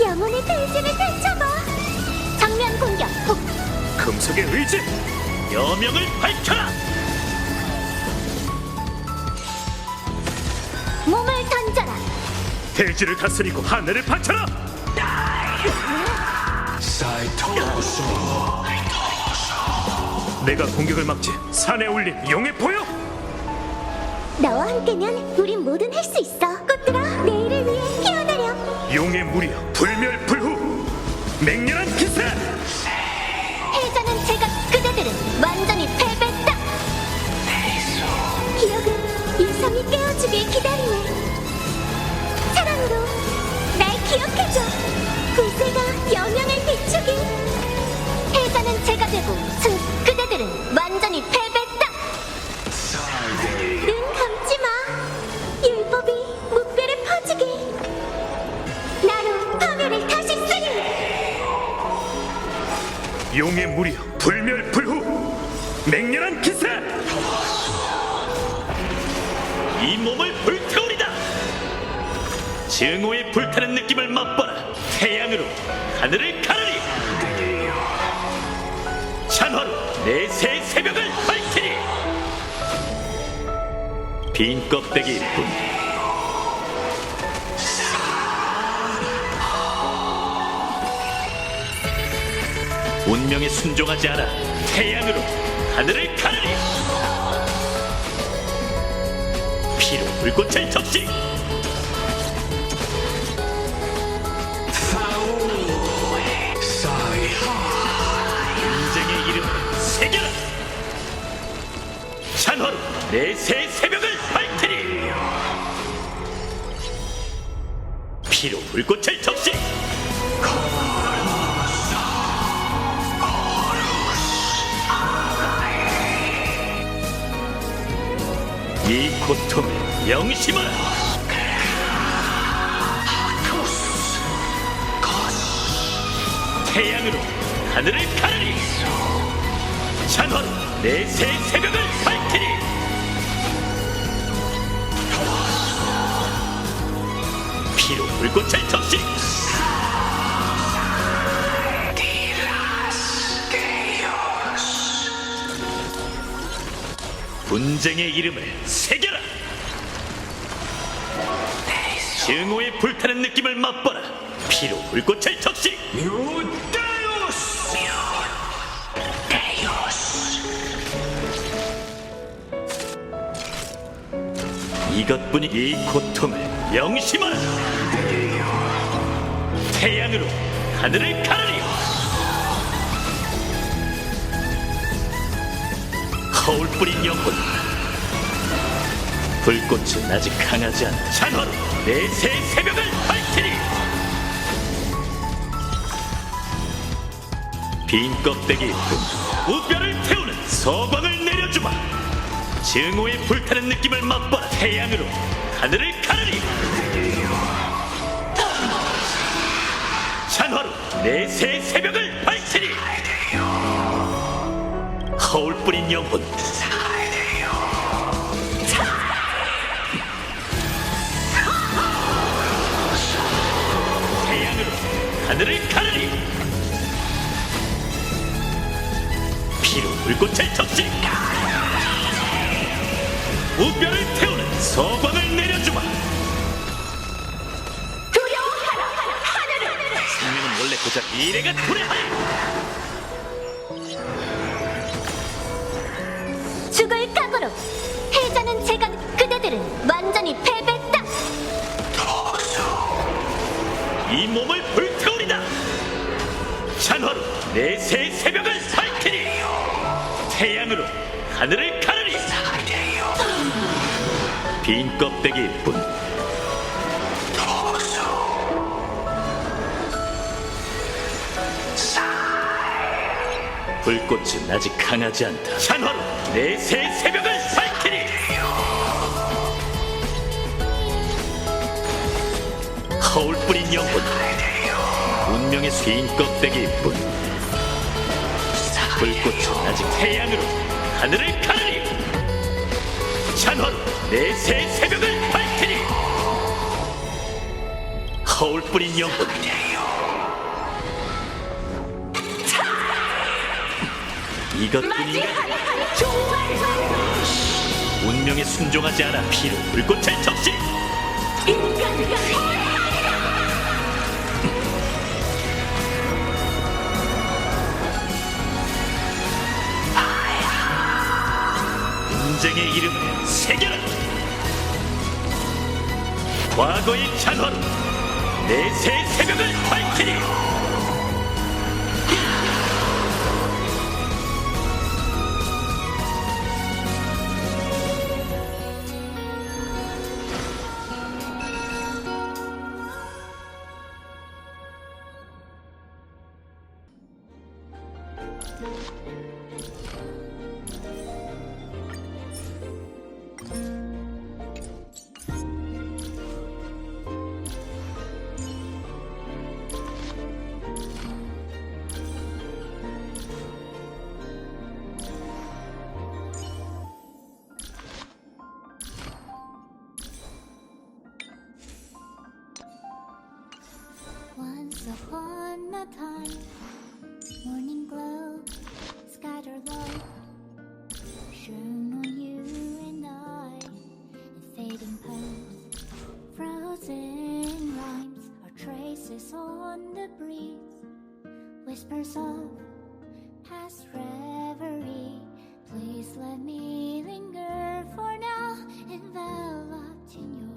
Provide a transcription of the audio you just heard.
영혼의 대지를 펼쳐봐. 정면 공격. 훅. 금속의 의지 여명을 밝혀라 몸을 던져라. 대지를 다스리고 하늘을 바쳐라 내가 공격을 막지 산에 올린 용의 보여 나와 함께면 우린 뭐든 할 수 있어. 꽃들아, 피어나렴. 용의 무리여 불멸불후 맹렬한 기세 용의 무리여 불멸 불후 맹렬한 기세! 이 몸을 불태우리다! 증오의 불타는 느낌을 맛봐라! 태양으로 하늘을 가르리! 찬화로 내새 새벽을 밝히리! 빈 껍데기일 뿐 운명에 순종하지 않아 태양으로 하늘을 가르리. 피로 불꽃을 적시. 인생의 이름을 새겨라 찬화로 내새 새벽을 밝히리. 피로 불꽃을 적시 이 고통을 명심하라 태양으로 하늘을 가르리. 찬화로 내새 새벽을 밝히리. 피로 불꽃을 적시 분쟁의 이름을 새겨라. 증오의 불타는 느낌을 맛봐라. 피로 불꽃을 적시. 이것뿐이 이 고통을 명심하라. 태양으로 하늘을 가르리 거울 뿌린 영혼. 불꽃은 아직 강하지 않아. 찬화로 내새 새벽을 밝히리. 빈 껍데기 뿐 우뼈를 태우는 서광을 내려주마. 증오의 불타는 느낌을 맛봐라. 태양으로 하늘을 가르리. 찬화로 내새 새벽을 밝히리 거울 뿌린 영혼. 태양으로 하늘을 가르리. 피로 불꽃을 적시 우뼈를 태우는 서광을 내려주마. 두려워하라. 하늘을. 생명은 원래 고작 미래가 도래하리 각오로 해자는 제가 그대들은 완전히 패배다. 이 몸을 불태우리다. 찬화로 내새 새벽을 밝히리. 태양으로 하늘을 가르리. 빈 껍데기일 뿐. 불꽃은 아직 강하지 않다. 찬화로 내새 새벽 세상의 빈 껍데기뿐. 불꽃은 아직 태양으로 하늘을 가르리 찬화로 내 새 새벽을 밝히리 허울 뿌린 영혼. 이것뿐인가 운명에 순종하지 않아 피로 불꽃을 적시. 인간 전쟁의 이름을 새겨라. 과거의 잔화로 내새 새벽을 밝히리 Once upon a time, morning glow, scattered light, shone on you and I in fading past. Frozen rhymes are traces on the breeze, whispers of past reverie. Please let me linger for now enveloped in the